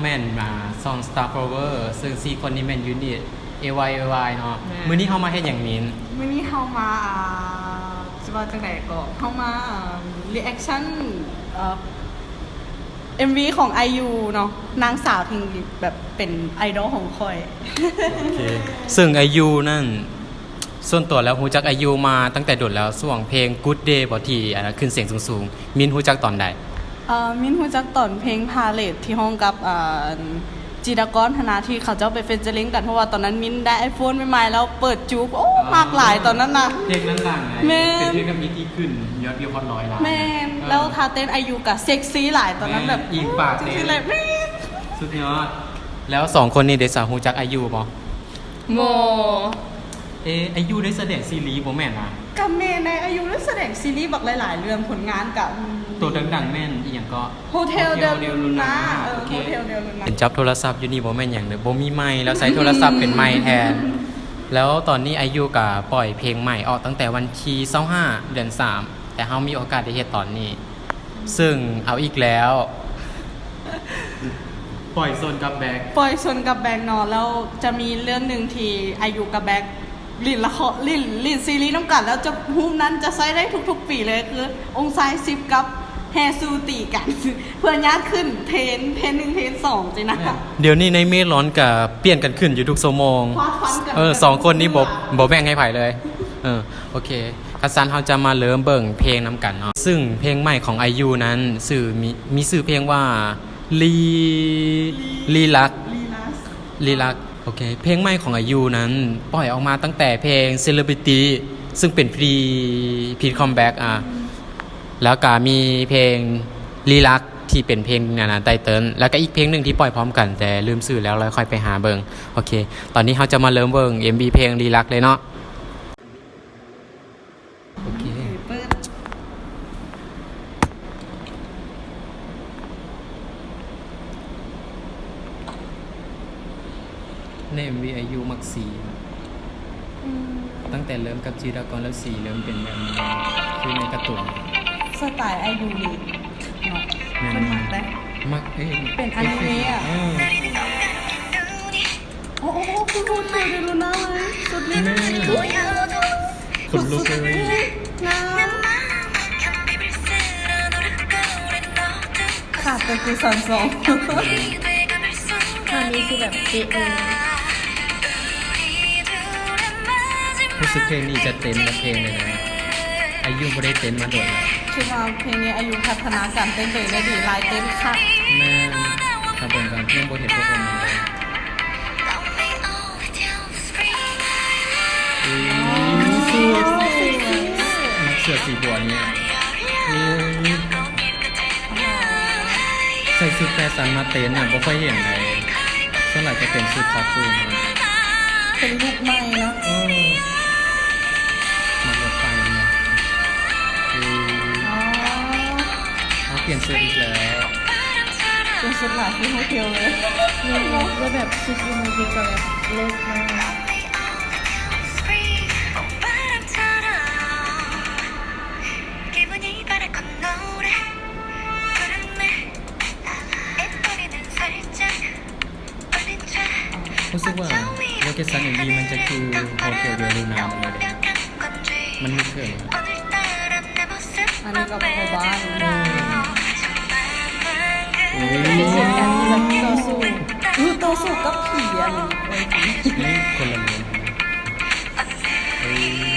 แมนมาซอง Star Flower ซึ่งสี่คนนี้แมนยูนิต AY AY เนาะมื้อนี้เฮามาเฮ็ดหยังมินมื่อนี้เขามาอ่าจะว่าจังไหนก็เขามารีแอคชั่นเอ็มวีของ IU เนาะนางสาวทิงแบบเป็นไอดอลของคอย โอเคซึ่งอายุนั่น ส่วนตัวแล้วฮู้จักอายุมาตั้งแต่โดดแล้วส่วงเพลง Good Day บ่ที่อันนั้นขึ้นเสียงสูงๆ มินฮู้จักตอนใด เอ่อมินฮู้จักตอนเพลงพาเลทที่ห้องกับอ่าจีดากอนธนาที่เขาเจ้าไปเฟนเจอริงกันเพราะว่าตอนนั้นมินได้ไอโฟนใหม่ๆแล้วเปิดจุกโอ้มากหลายตอนนั้นนะ เพลงนั้นดังไงแม่นเป็นเพลงกับมิที่ขึ้นยอดวิวฮอตร้อยล้านแม่นแล้วทาเต้นอายุกับเซ็กซี่หลายตอนนั้นแบบแม่นอิงปากเต้น จริงๆเลยแม่นสุดยอดแล้วสองคนนี้ได้สาวฮู้จักอายุบ่โม เอะอายุได้แสดงซีรีส์บ่แม่นอะ กับเมย์ในอายุได้แสดงซีรีส์บักหลาย ๆ เรื่องผลงานกับตัวดังๆแม่นอีหยังก็โฮเทลเดล Hotel ลูนาเออโอโฮเคเทลเดลลูนาเป็นจับโทรศัพท์อยู่นี่บ่แม่นหยังเลยบ่มีไมค์แล้วใช้โทรศัพท์เป็นไมค์แทน แล้วตอนนี้อายุก็ปล่อยเพลงใหม่ออกตั้งแต่วันที่25เดือน3 แต่เฮามีโอกาสได้เฮ็ดตอนนี้ ซึ่งเอาอีกแล้วปล่อยโซนกับแบ็กปล่อยชนกับแบงค์เนอะแล้วจะมีเรื่องหนึ่งที่อายุกับแบงค์ ลินละครลินลินซีรีส์น้ำกันแล้วจะฮูมนั้นจะใช้ได้ทุกๆ ปีเลยคือ องศายซิปกับแฮซูตีกัน เพื่อญาติขึ้นเทนเทนหนึ่งเทนสองจีนะเดี๋ยวนี้ในเมฆร้อนกับเปลี่ยนกันขึ้นอยู่ทุกชั่วโมงฟาดฟันกันเออสองคนนี้บ่บ่แบ่งให้ไผ่เลย เออโอเคคัสซันเราจะมาเริ่มเบิ่งเพลงน้ำกันเนาะซึ่งเพลงใหม่ของ IU นั้นสื่อมีมีชื่อเพลงว่าลีลีลักลีนัสลีลัก โอเค เพลงใหม่ของอายุนั้น ปล่อยออกมาตั้งแต่เพลง Celebrity ซึ่งเป็นพรีพีคอมแบ็กอะแล้วก็มีเพลงรีลักที่เป็นเพลงนานาไตเติลแล้วก็อีกเพลงหนึ่งที่ปล่อยพร้อมกันแต่ลืมสื่อแล้วเราค่อยไปหาเบิงโอเค ตอนนี้เราจะมาเริ่มเบิง MV เพลงรีลักเลยเนาะโอเค เปิด ใน MV อายุมักสีตั้งแต่เริ่มกับจีรากรแล้วสีเริ่มเป็นแบบนี้คือในการ์ตูนสไตล์อายุนี่เนาะแม่นเป็นมักได้มักเอ้ยเป็นอนิเมะอะเออโอ้โหคือพูดเทลเดลลูนาเลยสุดฤทธิ์แม่ขนลุกเลยงามขาดแต่กูสันสองคราวนี้คือแบบเป๊ะเลย รู้สึกเพลงนี้จะเต้นกับเพลงเลยนะอายุไม่ได้เต้นมาโดดแล้วคิดว่าเพลงนี้อายุพัฒนาการเต้นตัวเองได้ดีลายเต้นค่ะแม่ทำเป็นการเรื่องบทเห็นพวกคนนี้เลยอุ้ยสุดนักเสือสีบัวเนี่ยอุ้ยใส่ชุดแฟชั่นมาเต้นอะไม่ค่อยเห็นเลยส่วนใหญ่จะเป็นชุดคอสตูมอะเป็นลูกใหม่เนาะ เขาเปลี่ยนเสื้ออีกแล้ว เป็นชุดหลายที่โฮเทลเลยเนี่ยแล้วแบบชุดยูโมจิกับแบบเลิศมากรู้สึกว่าโลเคชั่นอย่างนี้มันจะคือโฮเทลเดลูนาหมดเลยมันไม่เกินอันนี้ก็เป็นบ้านอุ้ย เป็นเหตุการณ์ที่แบบต่อสู้อือโตวสุกับผีอันนี้เออผีนี่คนละเรื่องเฮ้ยโอ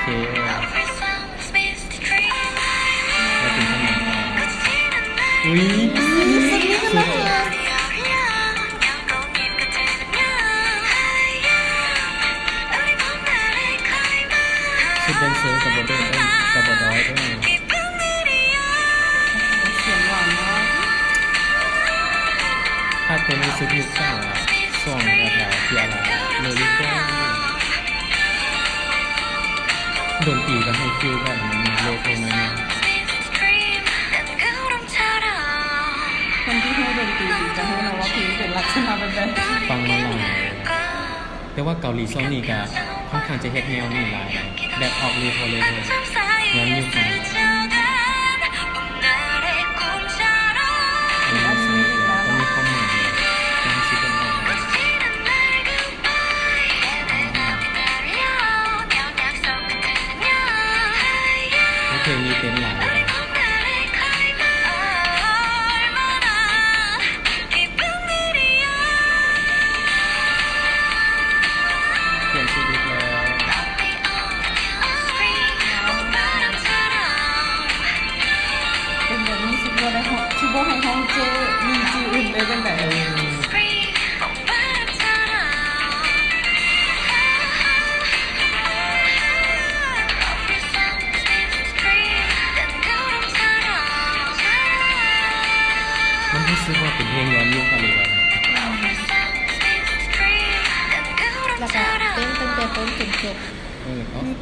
เคแล้วถึงขนมต่ออุ้ยสุดสุดแดนเซอร์กับบอดเดอร์ กับบดอยด้วยเสียงหวานมากถ้าเป็นในสุดยุคเก่าอะส่องแถวๆที่อะไรโลลิโก้ดนตรีก็ให้ฟิลแบบมันมีโลโก้มาเนี่ยคนที่ให้ดนตรีจะให้เราว่าเพลงเป็นลักษณะแบบใดฟังมาหลายแต่ว่าเกาหลีช่วงนี้ก็ค่อนข้างจะเฮ็ดแนวนี้หลายแบบออกรีโคเลย เล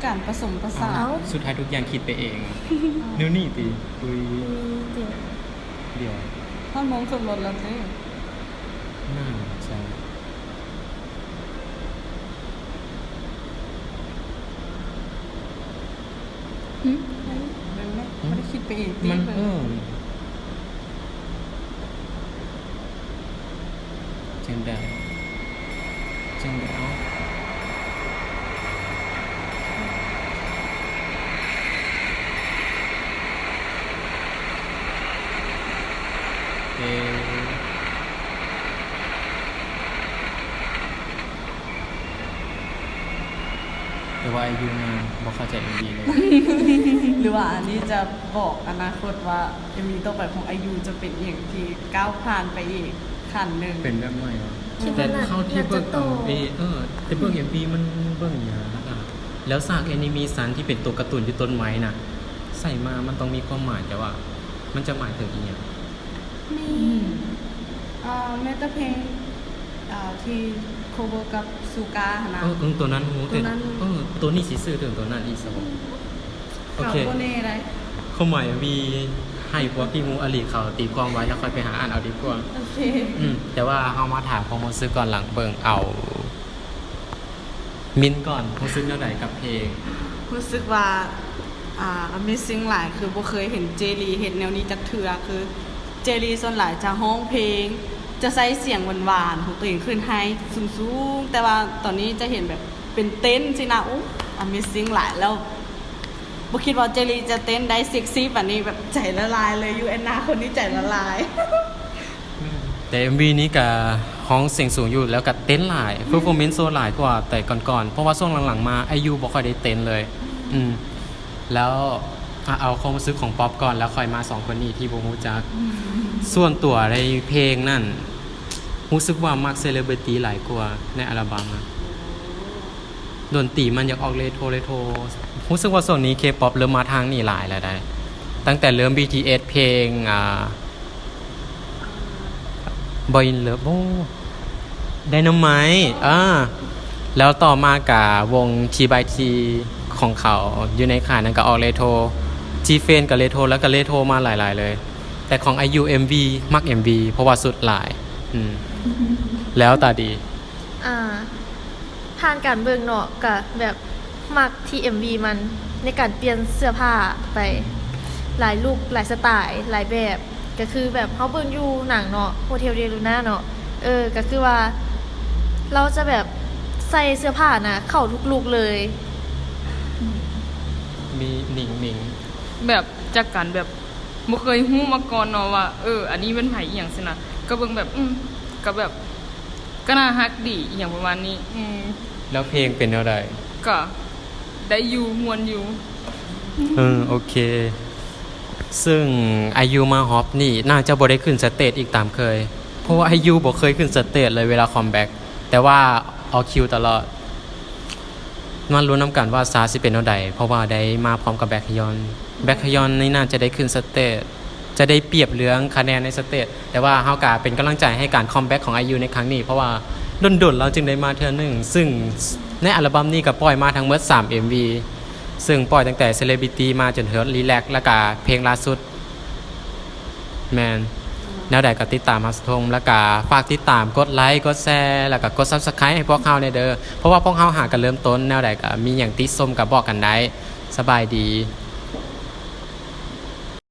การผสมผสานเอ้าสุดท้ายทุกอย่างคิดไปเอง นิ้วนี่ตีดุยอืมเดี๋ยวเดียวท่อนมงสมรสแล้วเจ้น่าจะไม่ไม่ไม่ได้คิดไปเองมันตีเอไปอจังได้จังได้เอาเออ แต่ว่าอายุมาบอกเข้าใจเอ็มดีเลย หรือว่าอันนี้จะบอกอนาคตว่าเอ็มวีต่อไปของอายุจะเป็นอย่างที่ก้าวผ่านไปอีกขั้นหนึ่ง เป็นแบบใหม่วะคิดแต่ว่าน่าเข้าที่น่าเบิจะกโตเอาเอเออแต่เบิกเอ็มพีมันเบิกอย่างอะแล้วสากแอนิเมชันที่เป็นตัวการ์ตูนอยู่ต้นไม้น่ะ ใส่มามันต้องมีความหมายแต่ว่า มันจะหมายถึงอีกอย่างมีอ่าแม้แต่เพลงอ่าที่โคเวอร์กับซูกานะ เออเออตัวนั้นโหตัวนั้น เออตัวนี้สีซื่อถึงตัวนั้นอีกสองโอข่าวเค โบเน่ไรความหมายมีให้พวกพี่มูอลีเขาตีความไว้แล้วค่อยไปหาอ่านเอาดีกว่า โอเค อืมแต่ว่าเฮามาถามความรู้สึกก่อนหลังเบิ่งเอา มินก่อนรู้สึกแนวไหนกับเพลง รู้สึกว่า อ่า Amazing หลายคือบ่เคยเห็นเจลีเห็นแนวนี้จากเทือคือเจลีส่วนหลายจะห้องเพลง จะใช้เสียงหวานๆของตัวเองขึ้นให้สูงๆ แต่ว่าตอนนี้จะเห็นแบบเป็นเต้นสินะโอ้ Amazing หลายแล้วบ่คิดว่าเจลีจะเต้นได้เซ็กซี่แบบนี้แบบใจละลายเลยยูแอนนาคนนี้ใจละลาย แต่ MV นี้กับห้องเสียงสูงอยู่แล้วกับเต้นหลายเ e อร์ฟอร์แมนซ์โซหลายกว่าแต่ก่อนๆ เพราะว่าช่วงหลังๆมาไอยูบ่ค่อยได้เต้นเลย อืม แล้วเอาความรู้สึกของป๊อปก่อนแล้วค่อยมาสองคนนี้ที่บ่รู้จัก ส่วนตัวในเพลงนั่นรู้สึกว่ามักเซเลบริตี้หลายกว่าในอัลบั้มอะดนตรีมันอยากออกเลโทรเลโทรรู้สึกว่าส่วนนี้เคป๊อปเริ่มมาทางนี้หลายแล้วได้ ตั้งแต่เริ่ม BTS เพลงอ่าบอยเลิฟโอ้ไดนาไมอ่าแล้วต่อมากับวงทีบายทีของเขาอยู่ในขายนั้นก็ออกเลโทจีเฟนกับเลโทแล้วก็เลโทมาหลาย ๆ เลย แต่ของ IU MV มัก MV เพราะว่าสุดหลายอืมแล้วตาดี อ่าผ่านการเบิ่งเนาะกับแบบมักที่ MV มันในการเปลี่ยนเสื้อผ้าไปหลายลุคหลายสไตล์หลายแบบ ก็คือแบบเขาเบิ่งอยู่หนังเนาะโฮเทลเดลูน่าเนาะเออ ก็คือว่า เราจะแบบใส่เสื้อผ้านะเข้าทุกลุคเลย มีหนิงหนิงแบบจากการแบบ บ่เคยฮู้มาก่อนเนาะว่าเออ อันนี้เป็นไผอีหยังสินะก็เบิ่งแบบ อืมก็แบบ ก็น่าฮักดีอหย่างประมาณนี้ อืมแล้วเพลงเป็นอะไรก็ได้อยู่มวนอยู่ เออโอเค ซึ่งอายุมาฮอปนี่น่าจะบ่ได้ขึ้นสเตจอีกตามเคย เพราะว่าอายุบ่เคยขึ้นสเตจเลยเวลาคอมแบ็กแต่ว่าเอาคิวตลอดมันรู้น้ำกันว่าซาสิเป็นเท่าใดเพราะว่าได้มาพร้อมกับแบ็คยอน แบ็คยอนนี่น่าจะได้ขึ้นสเตจจะได้เปรียบเรื่องคะแนนในสเตจแต่ว่าเฮากาเป็นกำลังใจให้การคอมแบ็กของอยุในครั้งนี้ เพราะว่าดนๆเราจึงได้มาเทือหนึ่ง ซึ่งในอัลบั้มนี้ก็ปล่อยมาทั้งหมด3 MV ซึ่งปล่อยตั้งแต่ Celebrity มาจนถึง Relax แล้วก็เพลงล่าสุดแมนแนวใดก็ติดตามฮัสทงแล้วก็ฝากติดตามกดไลค์กดแชร์แล้วก็กด Subscribe ให้พวกเขาในเด้อเพราะว่าพวกเขาหากันเริ่มต้นแนวใดก็มีอย่างติดส้มกับบอกกันได้สบายดี